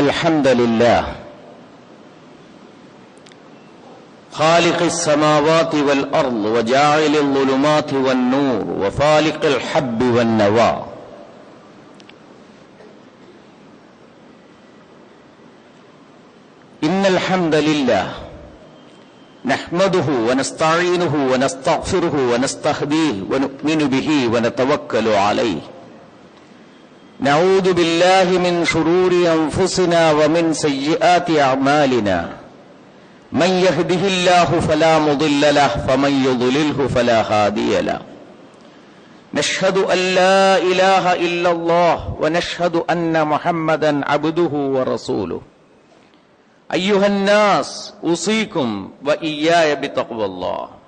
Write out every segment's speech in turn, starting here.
الحمد لله. خالق السماوات والأرض وجاعل الظلمات والنور وفالق الحب والنوى. إن الحمد لله نحمده ونستعينه ونستغفره ونستهديه ونؤمن به ونتوكل عليه. نعوذ بالله من شرور أنفسنا ومن سيئات أعمالنا. من يهده الله فلا مضل له فمن يضلله فلا هادي له. نشهد أن لا إله إلا الله ونشهد أن محمدا عبده ورسوله. أيها الناس أوصيكم وإياي بتقوى الله.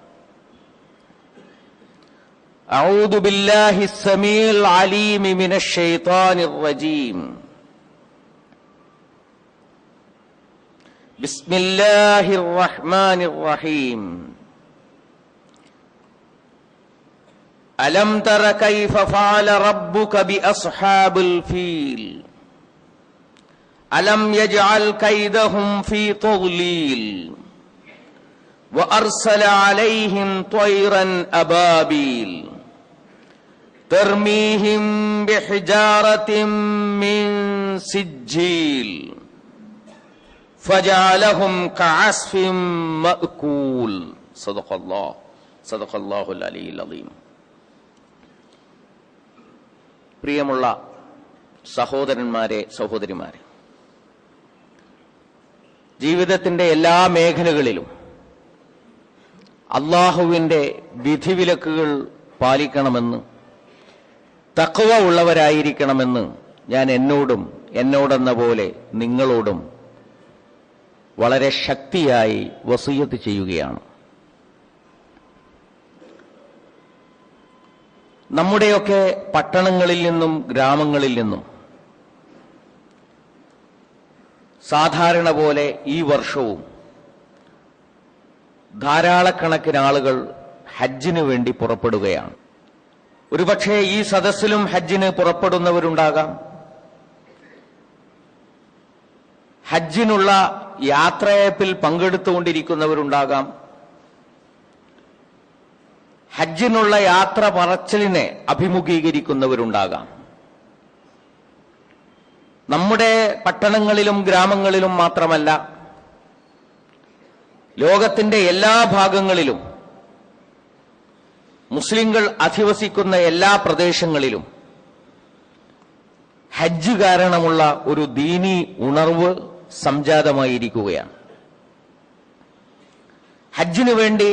أعوذ بالله السميع العليم من الشيطان الرجيم. بسم الله الرحمن الرحيم. ألم تر كيف فعل ربك بأصحاب الفيل؟ ألم يجعل كيدهم في تضليل وأرسل عليهم طيرا أبابيل. തർമീഹിം മിൻ ഫജഅലഹും മഅകൂൽ. സദഖല്ലാഹ് സദഖല്ലാഹുൽ പ്രിയമുള്ള സഹോദരന്മാരെ സഹോദരിമാരെ ജീവിതത്തിന്റെ എല്ലാ മേഖലകളിലും അള്ളാഹുവിന്റെ വിധിവിലക്കുകൾ പാലിക്കണമെന്ന് തക്കവ ഉള്ളവരായിരിക്കണമെന്ന് ഞാൻ എന്നോടും എന്നോടെന്ന പോലെ നിങ്ങളോടും വളരെ ശക്തിയായി വസൂയത്ത് ചെയ്യുകയാണ്. നമ്മുടെയൊക്കെ പട്ടണങ്ങളിൽ നിന്നും ഗ്രാമങ്ങളിൽ നിന്നും സാധാരണ പോലെ ഈ വർഷവും ധാരാളക്കണക്കിന് ആളുകൾ ഹജ്ജിനു വേണ്ടി പുറപ്പെടുകയാണ്. ഒരുപക്ഷെ ഈ സദസ്സിലും ഹജ്ജിന് പുറപ്പെടുന്നവരുണ്ടാകാം. ഹജ്ജിനുള്ള യാത്രയപ്പിൽ പങ്കെടുത്തുകൊണ്ടിരിക്കുന്നവരുണ്ടാകാം. ഹജ്ജിനുള്ള യാത്ര പറച്ചിലിനെ അഭിമുഖീകരിക്കുന്നവരുണ്ടാകാം. നമ്മുടെ പട്ടണങ്ങളിലും ഗ്രാമങ്ങളിലും മാത്രമല്ല ലോകത്തിന്റെ എല്ലാ ഭാഗങ്ങളിലും മുസ്ലിങ്ങൾ അധിവസിക്കുന്ന എല്ലാ പ്രദേശങ്ങളിലും ഹജ്ജ് കാരണമുള്ള ഒരു ദീനി ഉണർവ് സംജാതമായിരിക്കുകയാണ്. ഹജ്ജിനു വേണ്ടി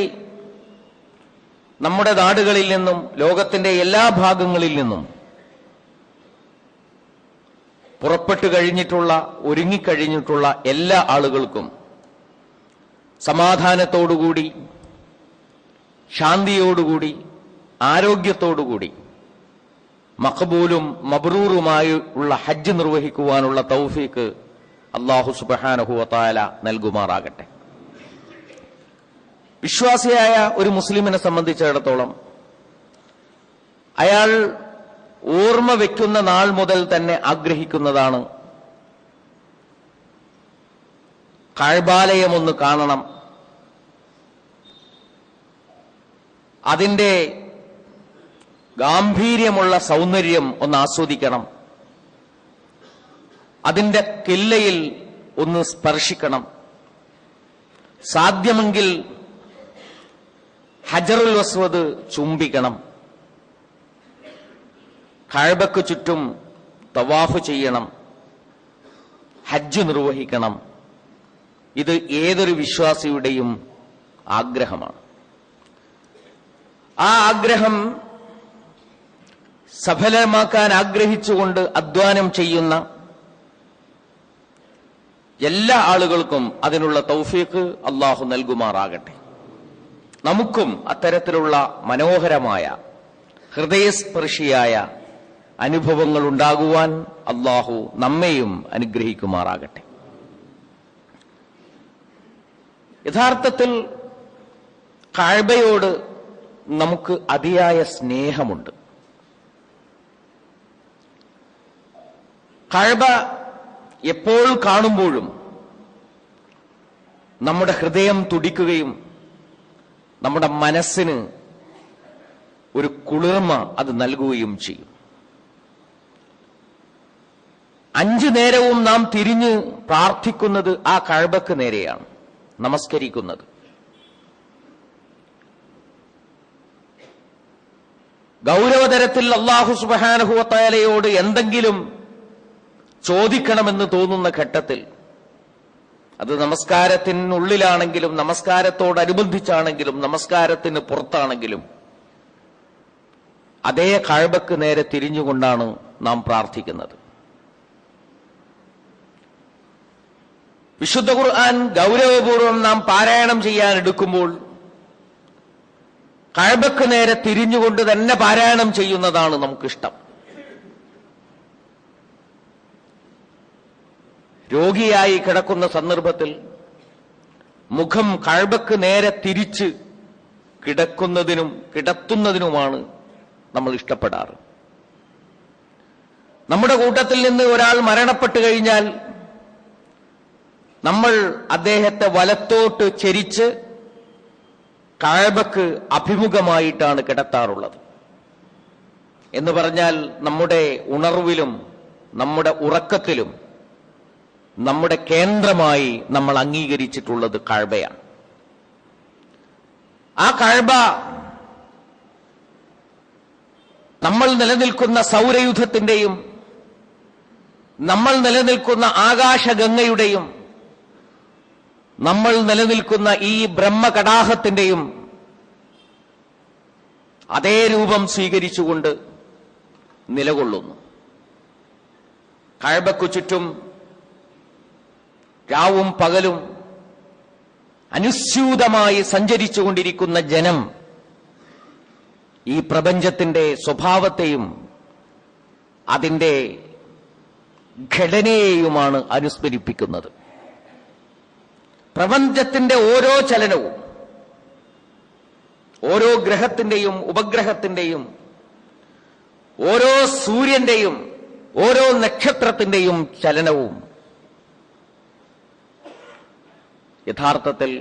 നമ്മുടെ നാടുകളിൽ നിന്നും ലോകത്തിന്റെ എല്ലാ ഭാഗങ്ങളിൽ നിന്നും പുറപ്പെട്ടു കഴിഞ്ഞിട്ടുള്ള ഒരുങ്ങിക്കഴിഞ്ഞിട്ടുള്ള എല്ലാ ആളുകൾക്കും സമാധാനത്തോടുകൂടി ശാന്തിയോടുകൂടി ആരോഗ്യത്തോടുകൂടി മഖബൂലും മബ്രൂറുമായി ഉള്ള ഹജ്ജ് നിർവഹിക്കുവാനുള്ള തൗഫീക്ക് അള്ളാഹു സുബഹാനഹുവത്തായ നൽകുമാറാകട്ടെ. വിശ്വാസിയായ ഒരു മുസ്ലിമിനെ സംബന്ധിച്ചിടത്തോളം അയാൾ ഓർമ്മ വയ്ക്കുന്ന നാൾ മുതൽ തന്നെ ആഗ്രഹിക്കുന്നതാണ് കഴബാലയം ഒന്ന് കാണണം. അതിന്റെ ഗാംഭീര്യമുള്ള സൗന്ദര്യം ഒന്ന് ആസ്വദിക്കണം. അതിന്റെ കില്ലയിൽ ഒന്ന് സ്പർശിക്കണം. സാധ്യമെങ്കിൽ ഹജറുൽ വസ്വത് ചുംബിക്കണം. കഴബക്ക് ചുറ്റും തവാഫ് ചെയ്യണം. ഹജ്ജ് നിർവഹിക്കണം. ഇത് ഏതൊരു വിശ്വാസിയുടെയും ആഗ്രഹമാണ്. ആ ആഗ്രഹം സഫലമാക്കാൻ ആഗ്രഹിച്ചുകൊണ്ട് അധ്വാനം ചെയ്യുന്ന എല്ലാ ആളുകൾക്കും അതിനുള്ള തൗഫീക്ക് അള്ളാഹു നൽകുമാറാകട്ടെ. നമുക്കും അത്തരത്തിലുള്ള മനോഹരമായ ഹൃദയസ്പർശിയായ അനുഭവങ്ങൾ ഉണ്ടാകുവാൻ അള്ളാഹു നമ്മെയും അനുഗ്രഹിക്കുമാറാകട്ടെ. യഥാർത്ഥത്തിൽ കാഴ്ബയോട് നമുക്ക് അതിയായ സ്നേഹമുണ്ട്. കഴബ എപ്പോൾ കാണുമ്പോഴും നമ്മുടെ ഹൃദയം തുടിക്കുകയും നമ്മുടെ മനസ്സിന് ഒരു കുളിർമ അത് നൽകുകയും ചെയ്യും. അഞ്ചു നേരവും നാം തിരിഞ്ഞ് പ്രാർത്ഥിക്കുന്നത് ആ കഴബക്ക് നേരെയാണ് നമസ്കരിക്കുന്നത്. ഗൗരവതരത്തിൽ അള്ളാഹു സുബഹാനഹുവത്തായാലയോട് എന്തെങ്കിലും ചോദിക്കണമെന്ന് തോന്നുന്ന ഘട്ടത്തിൽ അത് നമസ്കാരത്തിനുള്ളിലാണെങ്കിലും നമസ്കാരത്തോടനുബന്ധിച്ചാണെങ്കിലും നമസ്കാരത്തിന് പുറത്താണെങ്കിലും അതേ കഴബക്ക് നേരെ തിരിഞ്ഞുകൊണ്ടാണ് നാം പ്രാർത്ഥിക്കുന്നത്. വിശുദ്ധ ഖുർആൻ ഗൗരവപൂർവം നാം പാരായണം ചെയ്യാൻ എടുക്കുമ്പോൾ കഴബക്ക് നേരെ തിരിഞ്ഞുകൊണ്ട് തന്നെ പാരായണം ചെയ്യുന്നതാണ് നമുക്കിഷ്ടം. രോഗിയായി കിടക്കുന്ന സന്ദർഭത്തിൽ മുഖം കഴബക്ക് നേരെ തിരിച്ച് കിടക്കുന്നതിനും കിടത്തുന്നതിനുമാണ് നമ്മൾ ഇഷ്ടപ്പെടാറ്. നമ്മുടെ കൂട്ടത്തിൽ നിന്ന് ഒരാൾ മരണപ്പെട്ടു കഴിഞ്ഞാൽ നമ്മൾ അദ്ദേഹത്തെ വലത്തോട്ട് ചെരിച്ച് കഴബക്ക് അഭിമുഖമായിട്ടാണ് കിടത്താറുള്ളത്. എന്ന് പറഞ്ഞാൽ നമ്മുടെ ഉണർവിലും നമ്മുടെ ഉറക്കത്തിലും നമ്മുടെ കേന്ദ്രമായി നമ്മൾ അംഗീകരിച്ചിട്ടുള്ളത് കഴബയാണ്. ആ കഴബ നമ്മൾ നിലനിൽക്കുന്ന സൗരയുധത്തിന്റെയും നമ്മൾ നിലനിൽക്കുന്ന ആകാശഗംഗയുടെയും നമ്മൾ നിലനിൽക്കുന്ന ഈ ബ്രഹ്മകടാഹത്തിന്റെയും അതേ രൂപം സ്വീകരിച്ചുകൊണ്ട് നിലകൊള്ളുന്നു. കഴബക്കു ചുറ്റും രാവും പകലും അനുസ്യൂതമായി സഞ്ചരിച്ചുകൊണ്ടിരിക്കുന്ന ജനം ഈ പ്രപഞ്ചത്തിന്റെ സ്വഭാവത്തെയും അതിന്റെ ഘടനയെയുമാണ് അനുസ്മരിപ്പിക്കുന്നത്. പ്രപഞ്ചത്തിന്റെ ഓരോ ചലനവും ഓരോ ഗ്രഹത്തിന്റെയും ഉപഗ്രഹത്തിന്റെയും ഓരോ സൂര്യന്റെയും ഓരോ നക്ഷത്രത്തിന്റെയും ചലനവും യഥാർത്ഥത്തിൽ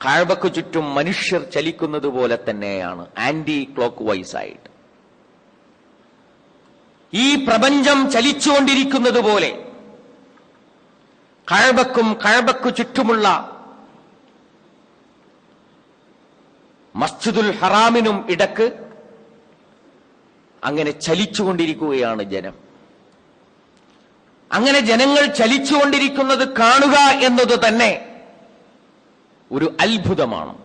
കാഴ്ബക്ക് ചുറ്റും മനുഷ്യർ ചലിക്കുന്നത് പോലെ തന്നെയാണ് ആന്റി ക്ലോക്ക് വൈസ് ആയിട്ട് ഈ പ്രപഞ്ചം ചലിച്ചുകൊണ്ടിരിക്കുന്നത് പോലെ കഴബക്കും കഴബക്കു ചുറ്റുമുള്ള മസ്ജിദുൽ ഹറാമിനും ഇടയ്ക്ക് അങ്ങനെ ചലിച്ചുകൊണ്ടിരിക്കുകയാണ് ജനം. അങ്ങനെ ജനങ്ങൾ ചലിച്ചുകൊണ്ടിരിക്കുന്നത് കാണുക എന്നത് തന്നെ ഒരു അത്ഭുതമാണ്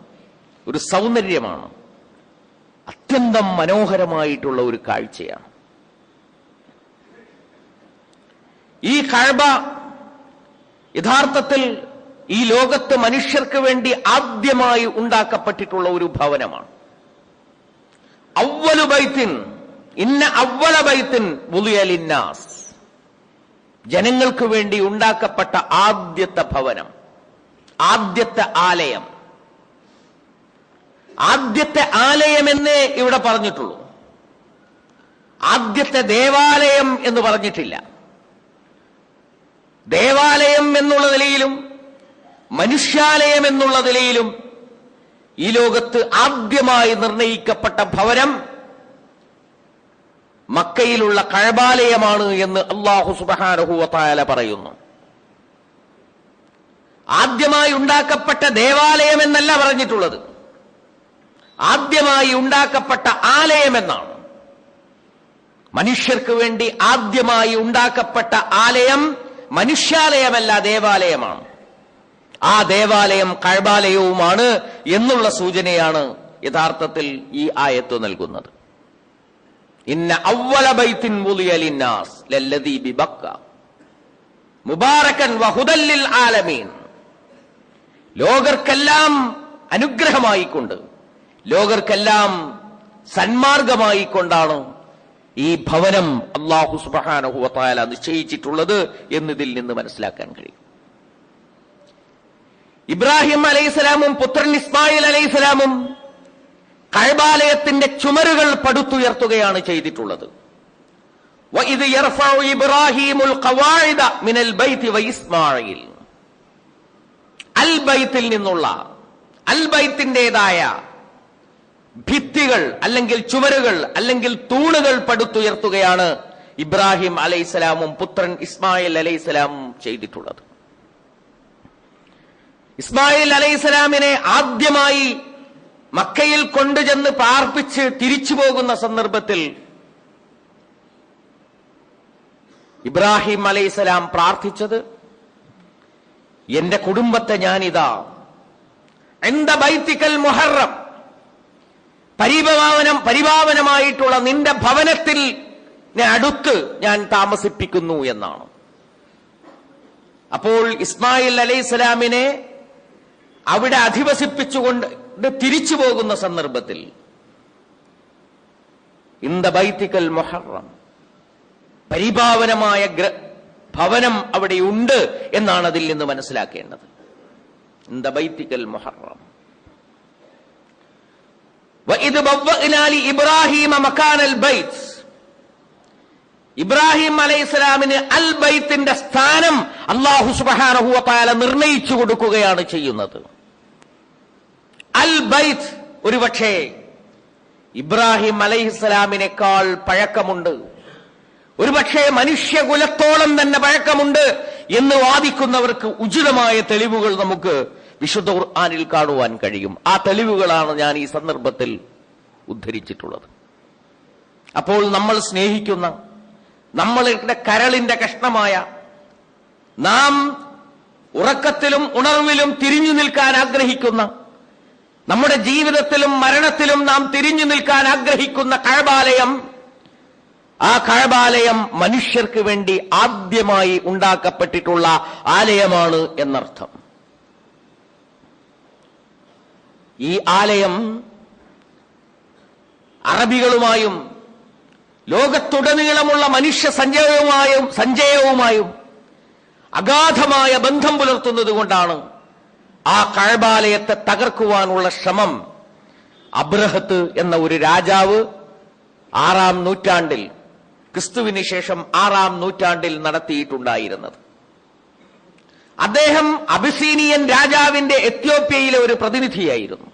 ഒരു സൗന്ദര്യമാണ്. അത്യന്തം മനോഹരമായിട്ടുള്ള ഒരു കാഴ്ചയാണ്. ഈ കഴബ യഥാർത്ഥത്തിൽ ഈ ലോകത്ത് മനുഷ്യർക്ക് വേണ്ടി ആദ്യമായി ഉണ്ടാക്കപ്പെട്ടിട്ടുള്ള ഒരു ഭവനമാണ്. അവലു ബൈത്തിൻ ഇന്ന അവ്വല ബൈത്തിൻ ബുലിയലിന്നാസ് ജനങ്ങൾക്ക് വേണ്ടി ഉണ്ടാക്കപ്പെട്ട ആദ്യത്തെ ഭവനം ആദ്യത്തെ ആലയം. ആദ്യത്തെ ആലയം എന്നേ ഇവിടെ പറഞ്ഞിട്ടുള്ളൂ. ആദ്യത്തെ ദേവാലയം എന്ന് പറഞ്ഞിട്ടില്ല. ദേവാലയം എന്നുള്ള നിലയിലും മനുഷ്യാലയം എന്നുള്ള നിലയിലും ഈ ലോകത്ത് ആദ്യമായി നിർണയിക്കപ്പെട്ട ഭവനം മക്കയിലുള്ള കഴബാലയമാണ് എന്ന് അള്ളാഹു സുബാനഹുവത്തായ പറയുന്നു. ആദ്യമായി ഉണ്ടാക്കപ്പെട്ട ദേവാലയം എന്നല്ല പറഞ്ഞിട്ടുള്ളത്. ആദ്യമായി ഉണ്ടാക്കപ്പെട്ട ആലയം എന്നാണ്. മനുഷ്യർക്ക് വേണ്ടി ആദ്യമായി ഉണ്ടാക്കപ്പെട്ട ആലയം മനുഷ്യാലയമല്ല ദേവാലയമാണ്. ആ ദേവാലയം കഴബാലയവുമാണ് എന്നുള്ള സൂചനയാണ് യഥാർത്ഥത്തിൽ ഈ ആയത്ത് നൽകുന്നത്. ഇന്ന അവല ബൈത്തിൻ ലല്ലദീ ബിബക്ക വഹുദല്ലിൽ ആലമീൻ. ലോകർക്കെല്ലാം അനുഗ്രഹമായിക്കൊണ്ട് ലോകർക്കെല്ലാം സന്മാർഗമായിക്കൊണ്ടാണ് ഈ ഭവനം അള്ളാഹു സുബാനഹുവത്തായ നിശ്ചയിച്ചിട്ടുള്ളത് എന്നതിൽ നിന്ന് മനസ്സിലാക്കാൻ കഴിയും. ഇബ്രാഹിം അലൈഹിസ്സലാമും പുത്രൻ ഇസ്മായിൽ അലൈഹിസ്സലാമും കൈബാലയത്തിന്റെ ചുമരുകൾ പടുത്തുയർത്തുകയാണ് ചെയ്തിട്ടുള്ളത്. ഇബ്രാഹിമുൽ മിനൽ ബൈത്തി അൽ ബൈത്തിൽ നിന്നുള്ള അൽ ബൈത്തിന്റെതായ ഭിത്തികൾ അല്ലെങ്കിൽ ചുമരുകൾ അല്ലെങ്കിൽ തൂണുകൾ പടുത്തുയർത്തുകയാണ് ഇബ്രാഹിം അലൈഹിസ്സലാമും പുത്രൻ ഇസ്മായിൽ അലൈഹിസ്സലാമും ചെയ്തിട്ടുള്ളത്. ഇസ്മായിൽ അലൈഹിസ്സലാമിനെ ആദ്യമായി മക്കയിൽ കൊണ്ടുചെന്ന് പാർപ്പിച്ച് തിരിച്ചു പോകുന്ന സന്ദർഭത്തിൽ ഇബ്രാഹിം അലൈഹിസ്സലാം പ്രാർത്ഥിച്ചത് എന്റെ കുടുംബത്തെ ഞാനിതാ. എന്താ ബൈത്തിക്കൽ മുഹറം പരിപാവനം പരിപാവനമായിട്ടുള്ള നിന്റെ ഭവനത്തിൽ അടുത്ത് ഞാൻ താമസിപ്പിക്കുന്നു എന്നാണ്. അപ്പോൾ ഇസ്മായിൽ അലൈഹിസ്സലാമിനെ അവിടെ അധിവസിപ്പിച്ചുകൊണ്ട് തിരിച്ചു പോകുന്ന സന്ദർഭത്തിൽ ഇന്ത ബൈത്തിക്കൽ മൊഹറം പരിഭാവനമായ ഭവനം അവിടെയുണ്ട് എന്നാണ് അതിൽ നിന്ന് മനസ്സിലാക്കേണ്ടത്. ഇന്ത ബൈത്തിക്കൽ മൊഹറം. ഇബ്രാഹിം ഇബ്രാഹിം അലൈഹി അൽ ബൈത്തിന്റെ സ്ഥാനം അള്ളാഹു സുബാനഹുവ പാല നിർണയിച്ചു കൊടുക്കുകയാണ് ചെയ്യുന്നത്. അൽ ബൈത്ത് ഒരുപക്ഷേ ഇബ്രാഹിം അലൈഹിസ്സലാമിനേക്കാൾ പഴക്കമുണ്ട്. ഒരുപക്ഷേ മനുഷ്യകുലത്തോളം തന്നെ പഴക്കമുണ്ട് എന്ന് വാദിക്കുന്നവർക്ക് ഉചിതമായ തെളിവുകൾ നമുക്ക് വിശുദ്ധ ഖുർആനിൽ കാണുവാൻ കഴിയും. ആ തെളിവുകളാണ് ഞാൻ ഈ സന്ദർഭത്തിൽ ഉദ്ധരിച്ചിട്ടുള്ളത്. അപ്പോൾ നമ്മൾ സ്നേഹിക്കുന്ന നമ്മളുടെ കരളിന്റെ കഷ്ണമായ നാം ഉറക്കത്തിലും ഉണർവിലും തിരിഞ്ഞു നിൽക്കാൻ ആഗ്രഹിക്കുന്ന നമ്മുടെ ജീവിതത്തിലും മരണത്തിലും നാം തിരിഞ്ഞു നിൽക്കാൻ ആഗ്രഹിക്കുന്ന കഴബാലയം ആ കഴബാലയം മനുഷ്യർക്ക് വേണ്ടി ആദ്യമായി ഉണ്ടാക്കപ്പെട്ടിട്ടുള്ള ആലയമാണ് എന്നർത്ഥം. ഈ ആലയം അറബികളുമായും ലോകത്തുടനീളമുള്ള മനുഷ്യ സഞ്ചയവുമായും സഞ്ചയവുമായും അഗാധമായ ബന്ധം പുലർത്തുന്നത് കൊണ്ടാണ് ആ കഴബാലയത്തെ തകർക്കുവാനുള്ള ശ്രമം അബ്രഹത്ത് എന്ന ഒരു രാജാവ് ആറാം നൂറ്റാണ്ടിൽ ക്രിസ്തുവിന് ശേഷം ആറാം നൂറ്റാണ്ടിൽ നടത്തിയിട്ടുണ്ടായിരുന്നത്. അദ്ദേഹം അബിസീനിയൻ രാജാവിന്റെ എത്യോപ്യയിലെ ഒരു പ്രതിനിധിയായിരുന്നു.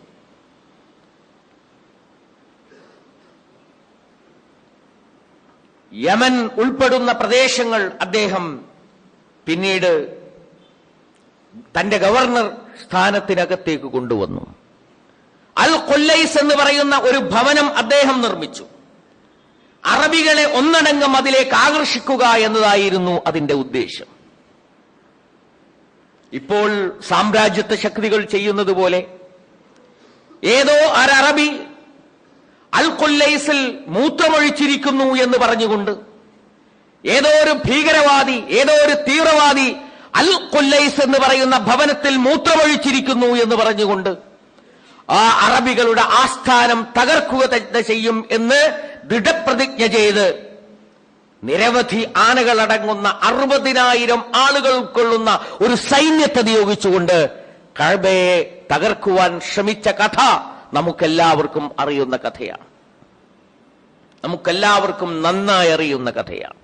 യമൻ ഉൾപ്പെടുന്ന പ്രദേശങ്ങൾ അദ്ദേഹം പിന്നീട് തന്റെ ഗവർണർ സ്ഥാനത്തിനകത്തേക്ക് കൊണ്ടുവന്നു. അൽ കൊല്ലൈസ് എന്ന് പറയുന്ന ഒരു ഭവനം അദ്ദേഹം നിർമ്മിച്ചു. അറബികളെ ഒന്നടങ്കം അതിലേക്ക് ആകർഷിക്കുക എന്നതായിരുന്നു അതിന്റെ ഉദ്ദേശം. ഇപ്പോൾ സാമ്രാജ്യത്വ ശക്തികൾ ചെയ്യുന്നത് പോലെ ഏതോ അറബി അൽ കൊല്ലൈസിൽ മൂത്രമൊഴിച്ചിരിക്കുന്നു എന്ന് പറഞ്ഞുകൊണ്ട് ഏതോ ഒരു ഭീകരവാദി ഏതോ ഒരു തീവ്രവാദി അൽ കൊല്ലൈസ് എന്ന് പറയുന്ന ഭവനത്തിൽ മൂത്രമൊഴിച്ചിരിക്കുന്നു എന്ന് പറഞ്ഞുകൊണ്ട് ആ അറബികളുടെ ആസ്ഥാനം തകർക്കുക തന്നെ ചെയ്യും എന്ന് ദൃഢപ്രതിജ്ഞ ചെയ്ത് നിരവധി ആനകളടങ്ങുന്ന അറുപതിനായിരം ആളുകൾ ഉൾക്കൊള്ളുന്ന ഒരു സൈന്യത്തെ നിയോഗിച്ചുകൊണ്ട് കഴബയെ തകർക്കുവാൻ ശ്രമിച്ച കഥ നമുക്കെല്ലാവർക്കും അറിയുന്ന കഥയാണ്. നമുക്കെല്ലാവർക്കും നന്നായി അറിയുന്ന കഥയാണ്.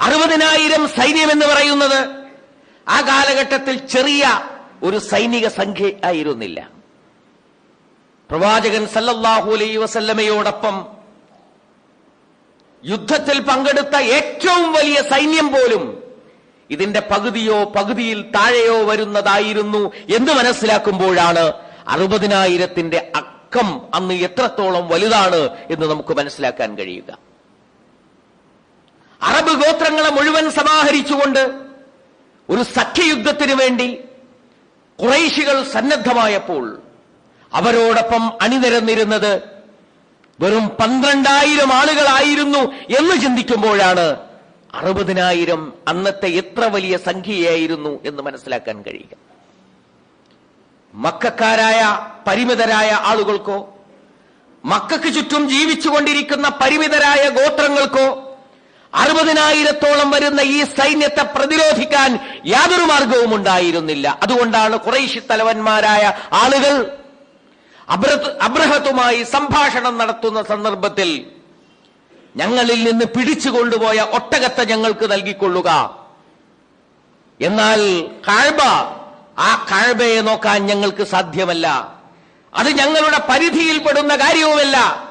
അറുപതിനായിരം സൈന്യം എന്ന് പറയുന്നത് ആ കാലഘട്ടത്തിൽ ചെറിയ ഒരു സൈനിക സംഖ്യ ആയിരുന്നില്ല. പ്രവാചകൻ സല്ലല്ലാഹു അലൈ വസല്ലമയോടൊപ്പം യുദ്ധത്തിൽ പങ്കെടുത്ത ഏറ്റവും വലിയ സൈന്യം പോലും ഇതിന്റെ പകുതിയോ പകുതിയിൽ താഴെയോ വരുന്നതായിരുന്നു എന്ന് മനസ്സിലാക്കുമ്പോഴാണ് അറുപതിനായിരത്തിന്റെ അക്കം അന്ന് എത്രത്തോളം വലുതാണ് എന്ന് നമുക്ക് മനസ്സിലാക്കാൻ കഴിയുക. അറബ് ഗോത്രങ്ങളെ മുഴുവൻ സമാഹരിച്ചുകൊണ്ട് ഒരു സഖ്യയുദ്ധത്തിന് വേണ്ടി കുറൈശികൾ സന്നദ്ധമായപ്പോൾ അവരോടൊപ്പം അണിനിരന്നിരുന്നത് വെറും പന്ത്രണ്ടായിരം ആളുകളായിരുന്നു എന്ന് ചിന്തിക്കുമ്പോഴാണ് അറുപതിനായിരം അന്നത്തെ എത്ര വലിയ സംഖ്യയായിരുന്നു എന്ന് മനസ്സിലാക്കാൻ കഴിയുക. മക്കാരായ പരിമിതരായ ആളുകൾക്കോ മക്കൾക്ക് ചുറ്റും ജീവിച്ചുകൊണ്ടിരിക്കുന്ന പരിമിതരായ ഗോത്രങ്ങൾക്കോ അറുപതിനായിരത്തോളം വരുന്ന ഈ സൈന്യത്തെ പ്രതിരോധിക്കാൻ യാതൊരു മാർഗവും ഉണ്ടായിരുന്നില്ല. അതുകൊണ്ടാണ് കുറേശി തലവന്മാരായ ആളുകൾ അബ്രഹത്ത് അബ്രഹത്തുമായി സംഭാഷണം നടത്തുന്ന സന്ദർഭത്തിൽ ഞങ്ങളിൽ നിന്ന് പിടിച്ചു കൊണ്ടുപോയ ഒട്ടകത്തെ ഞങ്ങൾക്ക് നൽകിക്കൊള്ളുക. എന്നാൽ കാഴ്ബ ആ കാഴ്ബയെ നോക്കാൻ ഞങ്ങൾക്ക് സാധ്യമല്ല. അത് ഞങ്ങളുടെ പരിധിയിൽപ്പെടുന്ന കാര്യവുമല്ല.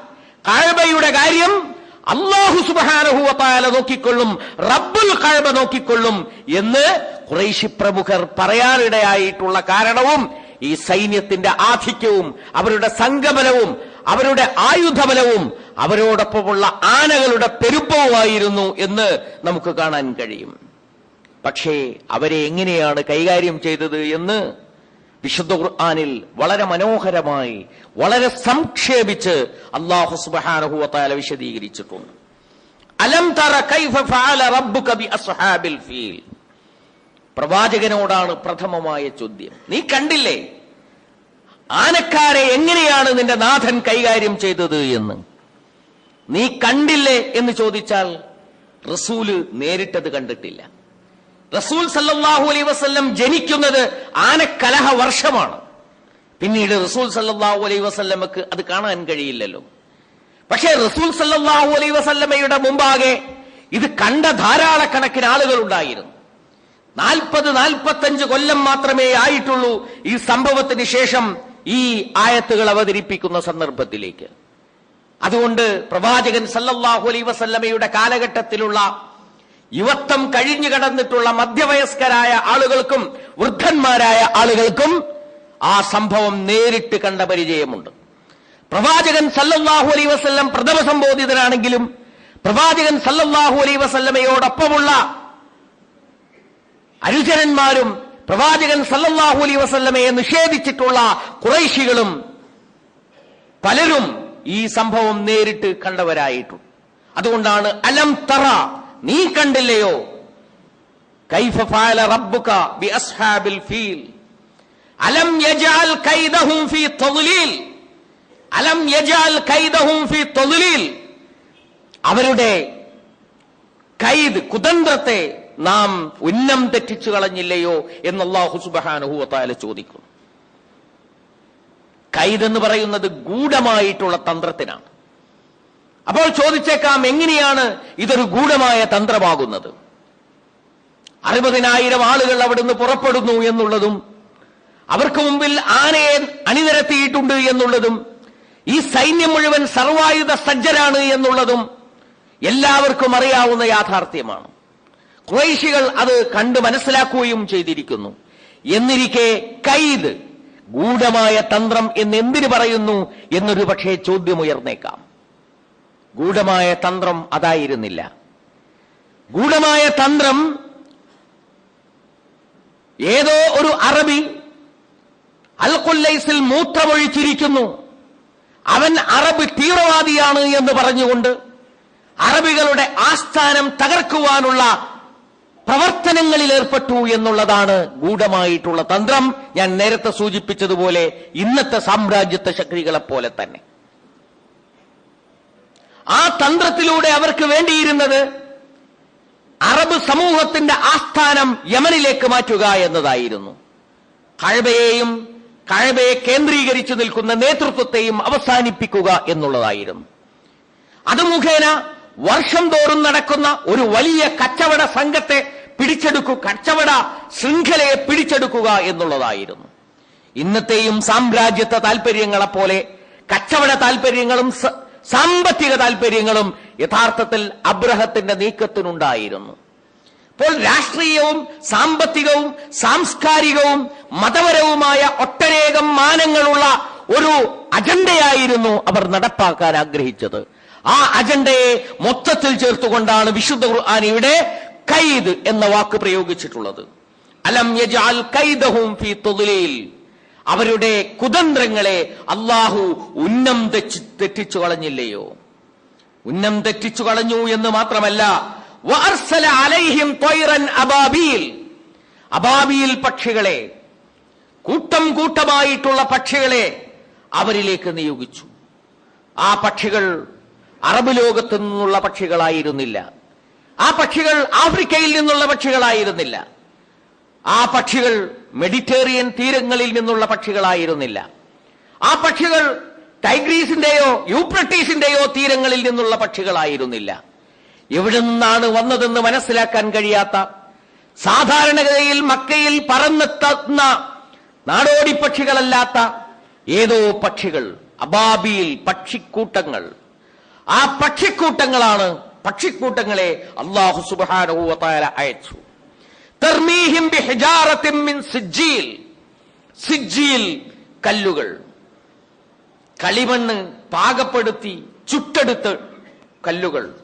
കാഴ്ബയുടെ കാര്യം അള്ളാഹു സുബാനഹുവത്താല നോക്കിക്കൊള്ളും റബ്ബുൽ കഴബ നോക്കിക്കൊള്ളും എന്ന് കുറേശി പ്രമുഖർ പറയാനിടയായിട്ടുള്ള കാരണവും ഈ സൈന്യത്തിന്റെ ആധിക്യവും അവരുടെ സംഗമനവും അവരുടെ ആയുധബലവും അവരോടൊപ്പമുള്ള ആനകളുടെ പെരുപ്പവുമായിരുന്നു എന്ന് നമുക്ക് കാണാൻ കഴിയും. പക്ഷേ അവരെ എങ്ങനെയാണ് കൈകാര്യം ചെയ്തത് എന്ന് വിശുദ്ധ ഖുർആാനിൽ വളരെ മനോഹരമായി വളരെ സംക്ഷേപിച്ച് അള്ളാഹു സുബ്ഹാനഹു വിശദീകരിച്ചിട്ടുണ്ട്. അലം തറ കൈഫ ഫഅല റബ്ബുക ബി അസ്ഹാബിൽ ഫീൽ. പ്രവാചകനോടാണ് പ്രഥമമായ ചോദ്യം. നീ കണ്ടില്ലേ? ആനക്കാരെ എങ്ങനെയാണ് നിന്റെ നാഥൻ കൈകാര്യം ചെയ്തത് എന്ന്? നീ കണ്ടില്ലേ എന്ന് ചോദിച്ചാൽ റസൂൽ നേരിട്ടത് കണ്ടിട്ടില്ല. റസൂൽ സല്ലാഹു അലൈ വസ്ല്ലം ജനിക്കുന്നത് ആനക്കലഹ വർഷമാണ്. പിന്നീട് റസൂൽ സല്ലാഹു അലൈ വസ്ല്ലമക്ക് അത് കാണാൻ കഴിയില്ലല്ലോ. പക്ഷേ റസൂൽ സല്ലാഹു അലൈ വസല്ലമയുടെ മുമ്പാകെ ഇത് കണ്ട ധാരാളക്കണക്കിന് ആളുകൾ ഉണ്ടായിരുന്നു. നാൽപ്പത് നാൽപ്പത്തഞ്ച് കൊല്ലം മാത്രമേ ആയിട്ടുള്ളൂ ഈ സംഭവത്തിന് ശേഷം ഈ ആയത്തുകൾ അവതരിപ്പിക്കുന്ന സന്ദർഭത്തിലേക്ക്. അതുകൊണ്ട് പ്രവാചകൻ സല്ലാഹു അലൈ വസല്ലമയുടെ കാലഘട്ടത്തിലുള്ള യുവത്വം കഴിഞ്ഞു കടന്നിട്ടുള്ള മധ്യവയസ്കരായ ആളുകൾക്കും വൃദ്ധന്മാരായ ആളുകൾക്കും ആ സംഭവം നേരിട്ട് കണ്ട പരിചയമുണ്ട്. പ്രവാചകൻ സല്ലല്ലാഹു അലൈ വസ്ല്ലം പ്രഥമ സംബോധിതനാണെങ്കിലും പ്രവാചകൻ സല്ലല്ലാഹു അലൈ വസല്ലമയോടൊപ്പമുള്ള അനുചരന്മാരും പ്രവാചകൻ സല്ലല്ലാഹു അലൈ വസല്ലമയെ നിഷേധിച്ചിട്ടുള്ള കുറൈശികളും പലരും ഈ സംഭവം നേരിട്ട് കണ്ടവരായിട്ടുണ്ട്. അതുകൊണ്ടാണ് അലം തറ നീ കണ്ടില്ലയോ? കൈഫ റബ്ബുക അലം യജഅൽ കൈദഹും ഫീ അലം യജഅൽ കൈദഹും ഫീ അവരുടെ കൈദ് കുതന്ത്രത്തെ നാം ഉന്നം തെറ്റിച്ചു കളഞ്ഞില്ലയോ എന്ന് അള്ളാഹു സുബ്ഹാനഹു വതആല ചോദിക്കുന്നു കൈദ് എന്ന് പറയുന്നത് ഗൂഢമായിട്ടുള്ള തന്ത്രത്തിനാണ്. അപ്പോൾ ചോദിച്ചേക്കാം എങ്ങനെയാണ് ഇതൊരു ഗൂഢമായ തന്ത്രമാകുന്നത്? അറുപതിനായിരം ആളുകൾ അവിടുന്ന് പുറപ്പെടുന്നു എന്നുള്ളതും അവർക്ക് മുമ്പിൽ ആനയെ അണിനിരത്തിയിട്ടുണ്ട് എന്നുള്ളതും ഈ സൈന്യം മുഴുവൻ സർവായുധ സജ്ജരാണ് എന്നുള്ളതും എല്ലാവർക്കും അറിയാവുന്ന യാഥാർത്ഥ്യമാണ്. കുറേശികൾ അത് കണ്ടു മനസ്സിലാക്കുകയും ചെയ്തിരിക്കുന്നു. എന്നിരിക്കെ കൈത് ഗൂഢമായ തന്ത്രം എന്ന് എന്തിനു പറയുന്നു എന്നൊരു പക്ഷേ ചോദ്യമുയർന്നേക്കാം. ഗൂഢമായ തന്ത്രം അതായിരുന്നില്ല. ഗൂഢമായ തന്ത്രം ഏതോ ഒരു അറബി അൽക്കൊല്ലൈസിൽ മൂത്രമൊഴിച്ചിരിക്കുന്നു. അവൻ അറബ് തീവ്രവാദിയാണ് എന്ന് പറഞ്ഞുകൊണ്ട് അറബികളുടെ ആസ്ഥാനം തകർക്കുവാനുള്ള പ്രവർത്തനങ്ങളിൽ ഏർപ്പെട്ടു എന്നുള്ളതാണ് ഗൂഢമായിട്ടുള്ള തന്ത്രം. ഞാൻ നേരത്തെ സൂചിപ്പിച്ചതുപോലെ ഇന്നത്തെ സാമ്രാജ്യത്വ ശക്തികളെ പോലെ തന്നെ. ആ തന്ത്രത്തിലൂടെ അവർക്ക് വേണ്ടിയിരുന്നത് അറബ് സമൂഹത്തിന്റെ ആസ്ഥാനം യമനിലേക്ക് മാറ്റുക എന്നതായിരുന്നു. കഴബയെയും കഴബയെ കേന്ദ്രീകരിച്ചു നിൽക്കുന്ന നേതൃത്വത്തെയും അവസാനിപ്പിക്കുക എന്നുള്ളതായിരുന്നു. അത് മുഖേന വർഷം തോറും നടക്കുന്ന ഒരു വലിയ കച്ചവട സംഘത്തെ പിടിച്ചെടുക്കുക കച്ചവട ശൃംഖലയെ പിടിച്ചെടുക്കുക എന്നുള്ളതായിരുന്നു. ഇന്നത്തെയും സാമ്രാജ്യത്തെ താൽപര്യങ്ങളെപ്പോലെ പോലെ കച്ചവട താല്പര്യങ്ങളും സ- സാമ്പത്തിക താല്പര്യങ്ങളും യഥാർത്ഥത്തിൽ അബ്രഹത്തിന്റെ നീക്കത്തിനുണ്ടായിരുന്നു. അപ്പോൾ രാഷ്ട്രീയവും സാമ്പത്തികവും സാംസ്കാരികവും മതപരവുമായ ഒട്ടനേകം മാനങ്ങളുള്ള ഒരു അജണ്ടയായിരുന്നു അവർ നടപ്പാക്കാൻ ആഗ്രഹിച്ചത്. ആ അജണ്ടയെ മൊത്തത്തിൽ ചേർത്തുകൊണ്ടാണ് വിശുദ്ധ ഖുർആൻ ഇവിടെ കൈദ് എന്ന വാക്ക് പ്രയോഗിച്ചിട്ടുള്ളത്. അലം യജാൽ കൈദഹും ഫി തുദ്ലീൽ. അവരുടെ കുതന്ത്രങ്ങളെ അള്ളാഹു ഉന്നം തെറ്റി തെറ്റിച്ചു കളഞ്ഞില്ലയോ? ഉന്നം തെറ്റിച്ചു കളഞ്ഞു എന്ന് മാത്രമല്ല അലൈഹിം അബാബീൽ. അബാബീൽ പക്ഷികളെ കൂട്ടം കൂട്ടമായിട്ടുള്ള പക്ഷികളെ അവരിലേക്ക് നിയോഗിച്ചു. ആ പക്ഷികൾ അറബ് ലോകത്തു നിന്നുള്ള പക്ഷികളായിരുന്നില്ല. ആ പക്ഷികൾ ആഫ്രിക്കയിൽ നിന്നുള്ള പക്ഷികളായിരുന്നില്ല. ആ പക്ഷികൾ മെഡിറ്റേറിയൻ തീരങ്ങളിൽ നിന്നുള്ള പക്ഷികളായിരുന്നില്ല. ആ പക്ഷികൾ ടൈഗ്രീസിന്റെയോ യൂപ്രട്ടീസിന്റെയോ തീരങ്ങളിൽ നിന്നുള്ള പക്ഷികളായിരുന്നില്ല. എവിടെ നിന്നാണ് വന്നതെന്ന് മനസ്സിലാക്കാൻ കഴിയാത്ത സാധാരണഗതിയിൽ മക്കയിൽ പറന്നെത്തുന്ന നാടോടി പക്ഷികളല്ലാത്ത ഏതോ പക്ഷികൾ അബാബിയിൽ പക്ഷിക്കൂട്ടങ്ങൾ. ആ പക്ഷിക്കൂട്ടങ്ങളാണ് പക്ഷിക്കൂട്ടങ്ങളെ അള്ളാഹു സുബാനോ അയച്ചു. മിൻ കല്ലുകൾ. കളിമണ്ണ് പാകപ്പെടുത്തി ചുട്ടെടുത്ത് കല്ലുകൾ.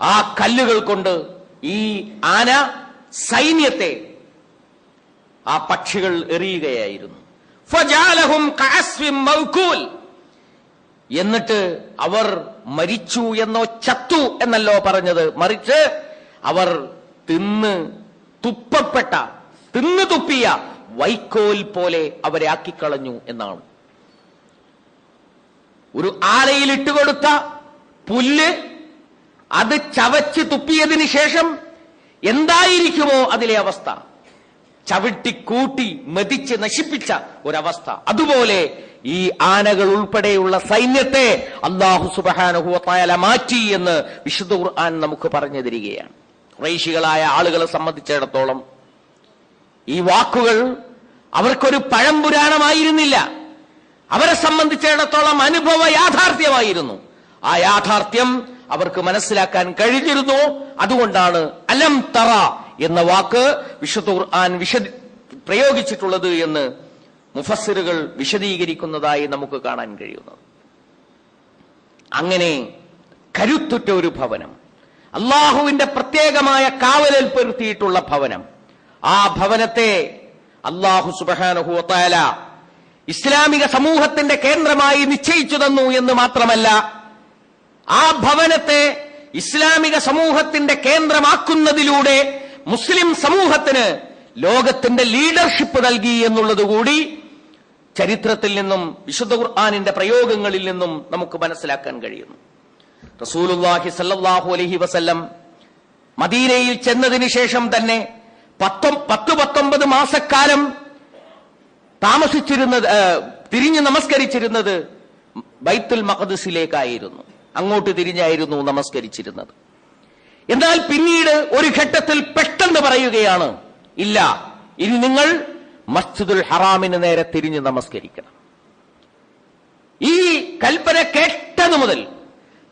ആ കല്ലുകൾ കൊണ്ട് ഈ ആന സൈന്യത്തെ ആ പക്ഷികൾ എറിയുകയായിരുന്നു. എന്നിട്ട് അവർ മരിച്ചു എന്നോ ചത്തു എന്നല്ലോ പറഞ്ഞത്. മറിച്ച് അവർ തിന്ന് തുപ്പപ്പെട്ട തിന്നു തുപ്പിയ വൈക്കോൽ പോലെ അവരെ ആക്കിക്കളഞ്ഞു എന്നാണ്. ഒരു ആലയിൽ ഇട്ടുകൊടുത്ത പുല്ല് അത് ചവച്ച് തുപ്പിയതിന് ശേഷം എന്തായിരിക്കുമോ അതിലെ അവസ്ഥ? ചവിട്ടി കൂട്ടി മതിച്ച് നശിപ്പിച്ച ഒരവസ്ഥ. അതുപോലെ ഈ ആനകൾ ഉൾപ്പെടെയുള്ള സൈന്യത്തെ അള്ളാഹു സുബാനുഹുവത്തായാല മാറ്റി എന്ന് വിശുദ്ധ ഖുർആൻ നമുക്ക് പറഞ്ഞു തരികയാണ്. റൈശികളായ ആളുകളെ സംബന്ധിച്ചിടത്തോളം ഈ വാക്കുകൾ അവർക്കൊരു പഴംപുരാണമായിരുന്നില്ല. അവരെ സംബന്ധിച്ചിടത്തോളം അനുഭവ യാഥാർത്ഥ്യമായിരുന്നു. ആ യാഥാർത്ഥ്യം അവർക്ക് മനസ്സിലാക്കാൻ കഴിഞ്ഞിരുന്നു. അതുകൊണ്ടാണ് അലം തറ എന്ന വാക്ക് വിശുദ്ധ ഖുർആൻ വിശദ പ്രയോഗിച്ചിട്ടുള്ളത് എന്ന് മുഫസ്സിറുകൾ വിശദീകരിക്കുന്നതായി നമുക്ക് കാണാൻ കഴിയുന്നത് അങ്ങനെ കരുത്തുറ്റ ഒരു ഭവനം അള്ളാഹുവിന്റെ പ്രത്യേകമായ കാവലേൽപ്പെടുത്തിയിട്ടുള്ള ഭവനം. ആ ഭവനത്തെ അള്ളാഹു സുബാനുഹുല ഇസ്ലാമിക സമൂഹത്തിന്റെ കേന്ദ്രമായി നിശ്ചയിച്ചു തന്നു എന്ന് മാത്രമല്ല ആ ഭവനത്തെ ഇസ്ലാമിക സമൂഹത്തിന്റെ കേന്ദ്രമാക്കുന്നതിലൂടെ മുസ്ലിം സമൂഹത്തിന് ലോകത്തിന്റെ ലീഡർഷിപ്പ് നൽകി എന്നുള്ളത് കൂടി ചരിത്രത്തിൽ നിന്നും വിശുദ്ധ ഖുർആാനിന്റെ പ്രയോഗങ്ങളിൽ നിന്നും നമുക്ക് മനസ്സിലാക്കാൻ കഴിയുന്നു. റസൂലുല്ലാഹി സല്ലല്ലാഹു അലൈഹി വസല്ലം മദീനയിൽ ചെന്നതിന് ശേഷം തന്നെ പത്തൊ പത്ത് പത്തൊമ്പത് മാസക്കാലം താമസിച്ചിരുന്നത് തിരിഞ്ഞ് നമസ്കരിച്ചിരുന്നത് ബൈത്തുൽ മഖദസിലേക്കായിരുന്നു. അങ്ങോട്ട് തിരിഞ്ഞായിരുന്നു നമസ്കരിച്ചിരുന്നത്. എന്നാൽ പിന്നീട് ഒരു ഘട്ടത്തിൽ പെട്ടെന്ന് പറയുകയാണ് ഇല്ല ഇനി നിങ്ങൾ മസ്ജിദുൽ ഹറാമിന് നേരെ തിരിഞ്ഞ് നമസ്കരിക്കണം. ഈ കൽപ്പന കേട്ടതു മുതൽ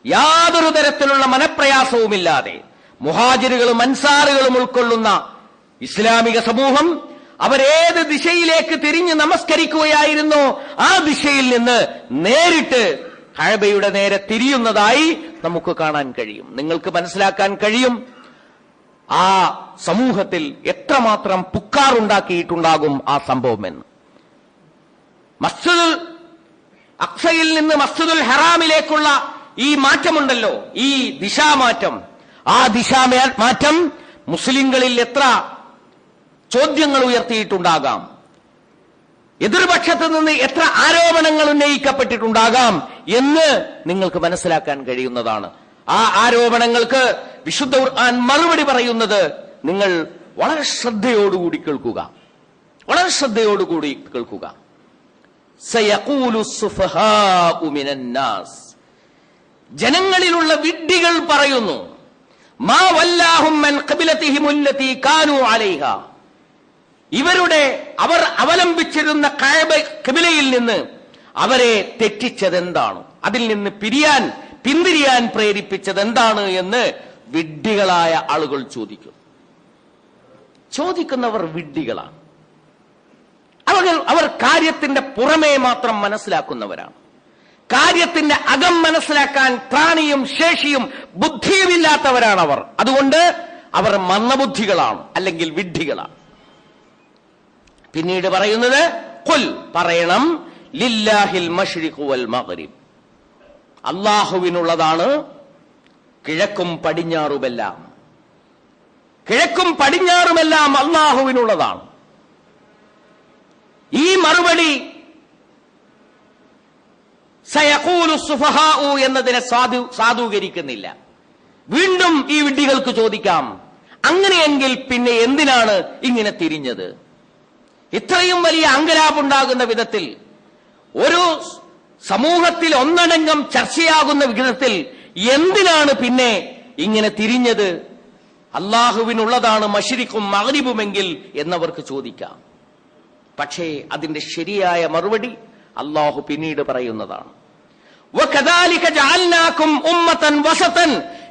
യാതൊരു തരത്തിലുള്ള മനപ്രയാസവുമില്ലാതെ മുഹാജിറുകളും അൻസാറുകളും ഉൾക്കൊള്ളുന്ന ഇസ്ലാമിക സമൂഹം അവരേത് ദിശയിലേക്ക് തിരിഞ്ഞ് നമസ്കരിക്കുകയായിരുന്നു ആ ദിശയിൽ നിന്ന് നേരിട്ട് കഴബയുടെ നേരെ തിരിയുന്നതായി നമുക്ക് കാണാൻ കഴിയും. നിങ്ങൾക്ക് മനസ്സിലാക്കാൻ കഴിയും. ആ സമൂഹത്തിൽ എത്രമാത്രം പുക്കാറുണ്ടാക്കിയിട്ടുണ്ടാകും ആ സംഭവം എന്ന് മസ്ജിദുൽ അക്സയിൽ നിന്ന് മസ്ജിദുൽ ഹറാമിലേക്കുള്ള ഈ മാറ്റമുണ്ടല്ലോ ഈ ദിശാമാറ്റം. ആ ദിശാ മാറ്റം മുസ്ലിങ്ങളിൽ എത്ര ചോദ്യങ്ങൾ ഉയർത്തിയിട്ടുണ്ടാകാം. എതിർപക്ഷത്ത് നിന്ന് എത്ര ആരോപണങ്ങൾ ഉന്നയിക്കപ്പെട്ടിട്ടുണ്ടാകാം എന്ന് നിങ്ങൾക്ക് മനസ്സിലാക്കാൻ കഴിയുന്നതാണ്. ആ ആരോപണങ്ങൾക്ക് വിശുദ്ധ ഖുർആൻ മറുപടി പറയുന്നത് നിങ്ങൾ വളരെ ശ്രദ്ധയോടുകൂടി കേൾക്കുക. വളരെ ശ്രദ്ധയോടുകൂടി കേൾക്കുക. സയഖൂലു സുഫഹാഉ മിനന്നാസ് ജനങ്ങളിലുള്ള വിഡ്ഢികൾ പറയുന്നു മാ അലൈഹ. ഇവരുടെ അവർ അവലംബിച്ചിരുന്ന കബിലയിൽ നിന്ന് അവരെ തെറ്റിച്ചത് എന്താണ് അതിൽ നിന്ന് പിരിയാൻ പിന്തിരിയാൻ പ്രേരിപ്പിച്ചത് എന്താണ് എന്ന് വിഡ്ഢികളായ ആളുകൾ ചോദിക്കും. ചോദിക്കുന്നവർ വിഡ്ഢികളാണ്. അവർ അവർ കാര്യത്തിന്റെ പുറമേ മാത്രം മനസ്സിലാക്കുന്നവരാണ്. കാര്യത്തിന്റെ അകം മനസ്സിലാക്കാൻ പ്രാണിയും ശേഷിയും ബുദ്ധിയുമില്ലാത്തവരാണ് അവർ അതുകൊണ്ട് അവർ മന്ദബുദ്ധികളാണ് അല്ലെങ്കിൽ വിഡ്ഢികളാണ്. പിന്നീട് പറയുന്നത് കൊൽ പറയണം ലില്ലാഹിൽ വൽ മഗ്രിബ് അള്ളാഹുവിനുള്ളതാണ് കിഴക്കും പടിഞ്ഞാറുമെല്ലാം. കിഴക്കും പടിഞ്ഞാറുമെല്ലാം അള്ളാഹുവിനുള്ളതാണ് ഈ മറുപടി സയഖൂലു സുഫഹാഉ എന്നതിനെ സാധു സാധൂകരിക്കുന്നില്ല. വീണ്ടും ഈ വിഡ്ഢികൾക്ക് ചോദിക്കാം അങ്ങനെയെങ്കിൽ പിന്നെ എന്തിനാണ് ഇങ്ങനെ തിരിഞ്ഞത്? ഇത്രയും വലിയ അങ്കലാപുണ്ടാകുന്ന വിധത്തിൽ ഒരു സമൂഹത്തിൽ ഒന്നടങ്കം ചർച്ചയാകുന്ന വിധത്തിൽ എന്തിനാണ് പിന്നെ ഇങ്ങനെ തിരിഞ്ഞത്? അള്ളാഹുവിനുള്ളതാണ് മഷിരിക്കും മകരിബുമെങ്കിൽ എന്നവർക്ക് ചോദിക്കാം. പക്ഷേ അതിന്റെ ശരിയായ മറുപടി അള്ളാഹു പിന്നീട് പറയുന്നതാണ്. وكذلك جعلناكم أمة وسطا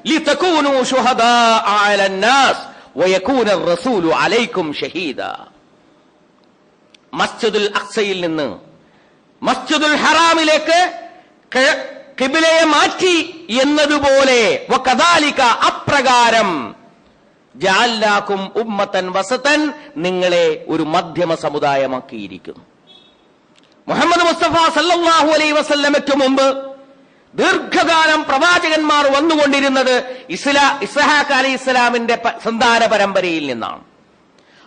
لتكونوا شهداء على الناس ويكون الرسول عليكم شهيدا മസ്ജിദുൽ അക്സയിൽ നിന്ന് മസ്ജിദുൽ ഹറാമിലേക്ക് കിഴ- കിബിലയെ മാറ്റി എന്നതുപോലെ വകദാലിക അപ്രകാരം ജാലാക്കും ഉമ്മത്തൻ വസത്തൻ നിങ്ങളെ ഒരു മധ്യമ സമുദായമാക്കിയിരിക്കുന്നു മുഹമ്മദ് മുസ്തഫ സല്ലല്ലാഹു അലൈ വസല്ലമയ്ക്ക് മുമ്പ് ദീർഘകാലം പ്രവാചകന്മാർ വന്നുകൊണ്ടിരുന്നത് ഇസ്ലാ ഇസ്ഹാഖ് അലി ഇസ്ലാമിന്റെ സന്താന പരമ്പരയിൽ നിന്നാണ്.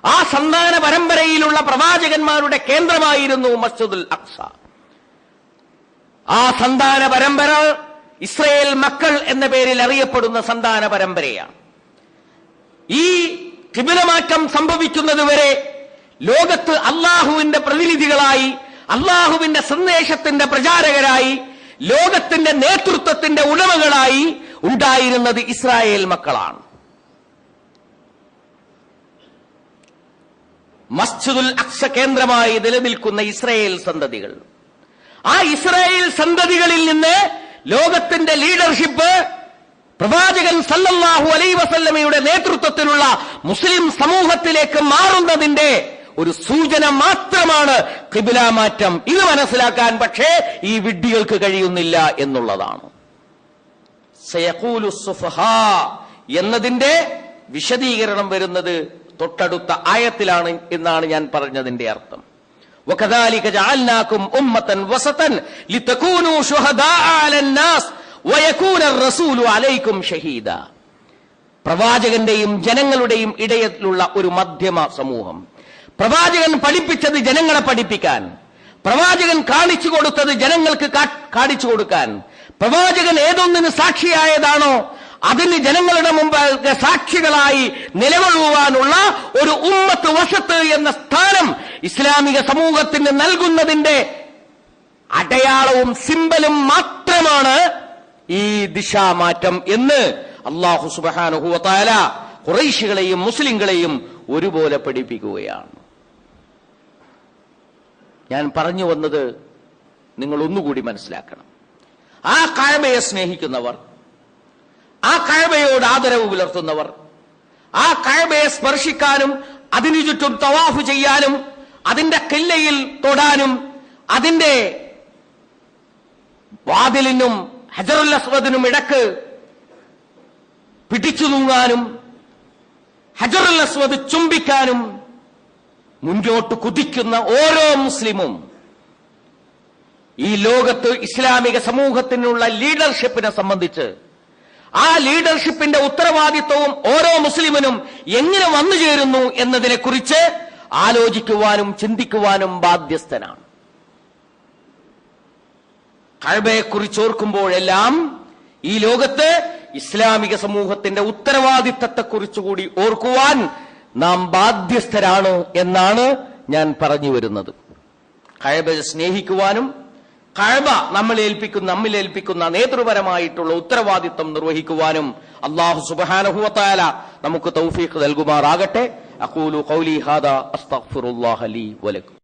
ആ സന്താന പരമ്പരയിലുള്ള പ്രവാചകന്മാരുടെ കേന്ദ്രമായിരുന്നു മസ്ജിദുൽ അക്സ. ആ സന്താന പരമ്പര ഇസ്രയേൽ മക്കൾ എന്ന പേരിൽ അറിയപ്പെടുന്ന സന്താന പരമ്പരയാണ്. ഈ കിബിലമാറ്റം സംഭവിക്കുന്നതുവരെ ലോകത്ത് അള്ളാഹുവിന്റെ പ്രതിനിധികളായി അള്ളാഹുവിന്റെ സന്ദേശത്തിന്റെ പ്രചാരകരായി ലോകത്തിന്റെ നേതൃത്വത്തിന്റെ ഉടമകളായി ഉണ്ടായിരുന്നത് ഇസ്രായേൽ മക്കളാണ്. മസ്ജിദുൽ അക്ഷ കേന്ദ്രമായി നിലനിൽക്കുന്ന ഇസ്രായേൽ സന്തതികൾ. ആ ഇസ്രായേൽ സന്തതികളിൽ നിന്ന് ലോകത്തിന്റെ ലീഡർഷിപ്പ് പ്രവാചകൻ സല്ലല്ലാഹു അലൈ വസല്ലമയുടെ നേതൃത്വത്തിലുള്ള മുസ്ലിം സമൂഹത്തിലേക്ക് മാറുന്നതിന്റെ ഒരു സൂചന മാത്രമാണ് കിബില മാറ്റം ഇത് മനസ്സിലാക്കാൻ പക്ഷേ ഈ വിഡ്ഢികൾക്ക് കഴിയുന്നില്ല എന്നുള്ളതാണ് സയഖൂലു സുഫഹാ എന്നതിന്റെ വിശദീകരണം വരുന്നത് തൊട്ടടുത്ത ആയത്തിലാണ് എന്നാണ് ഞാൻ പറഞ്ഞതിന്റെ അർത്ഥം وكذلك جعلناكم أمة وسطا لتكونوا شهداء على الناس ويكون الرسول عليكم شهيدا പ്രവാചകന്റെയും ജനങ്ങളുടെയും ഇടയിലുള്ള ഒരു മധ്യമ സമൂഹം പ്രവാചകൻ പഠിപ്പിച്ചത് ജനങ്ങളെ പഠിപ്പിക്കാൻ. പ്രവാചകൻ കാണിച്ചു കൊടുത്തത് ജനങ്ങൾക്ക് കാണിച്ചു കൊടുക്കാൻ. പ്രവാചകൻ ഏതൊന്നിന് സാക്ഷിയായതാണോ അതിന് ജനങ്ങളുടെ മുമ്പ് സാക്ഷികളായി നിലകൊള്ളുവാനുള്ള ഒരു ഉമ്മത്ത് വശത്ത് എന്ന സ്ഥാനം ഇസ്ലാമിക സമൂഹത്തിന് നൽകുന്നതിന്റെ അടയാളവും സിമ്പലും മാത്രമാണ് ഈ ദിശാമാറ്റം എന്ന് അള്ളാഹു സുബാനുഹുവത്താല കുറൈശികളെയും മുസ്ലിങ്ങളെയും ഒരുപോലെ പഠിപ്പിക്കുകയാണ്. ഞാൻ പറഞ്ഞു വന്നത് നിങ്ങൾ ഒന്നുകൂടി മനസ്സിലാക്കണം. ആ കഴബയെ സ്നേഹിക്കുന്നവർ ആ കഴബയോട് ആദരവ് പുലർത്തുന്നവർ ആ കഴബയെ സ്പർശിക്കാനും അതിനു ചുറ്റും തവാഫ് ചെയ്യാനും അതിന്റെ കില്ലയിൽ തൊടാനും അതിന്റെ വാതിലിനും ഹജറുൽ അസ്വദിനും ഇടയ്ക്ക് പിടിച്ചു തൂങ്ങാനും ഹജറുൽ ചുംബിക്കാനും മുന്നോട്ട് കുതിക്കുന്ന ഓരോ മുസ്ലിമും ഈ ലോകത്ത് ഇസ്ലാമിക സമൂഹത്തിനുള്ള ലീഡർഷിപ്പിനെ സംബന്ധിച്ച് ആ ലീഡർഷിപ്പിന്റെ ഉത്തരവാദിത്വവും ഓരോ മുസ്ലിമിനും എങ്ങനെ വന്നു ചേരുന്നു എന്നതിനെക്കുറിച്ച് ആലോചിക്കുവാനും ചിന്തിക്കുവാനും ബാധ്യസ്ഥനാണ്. കഴബയെക്കുറിച്ച് ഓർക്കുമ്പോഴെല്ലാം ഈ ലോകത്ത് ഇസ്ലാമിക സമൂഹത്തിന്റെ ഉത്തരവാദിത്തത്തെക്കുറിച്ച് കൂടി ഓർക്കുവാൻ നാം ബാധ്യസ്ഥരാണ് എന്നാണ് ഞാൻ പറഞ്ഞു വരുന്നത്. കഴബയെ സ്നേഹിക്കുവാനും കഴബ നമ്മൾ ഏൽപ്പിക്കുന്ന നമ്മിൽ ഏൽപ്പിക്കുന്ന നേതൃപരമായിട്ടുള്ള ഉത്തരവാദിത്വം നിർവഹിക്കുവാനും അള്ളാഹു സുബാനഹുല നമുക്ക് തൗഫീഖ് നൽകുമാറാകട്ടെ. അഖൂലു ഖൗലി ഹാദാ അസ്തഗ്ഫിറുല്ലാഹ ലീ വലക്കും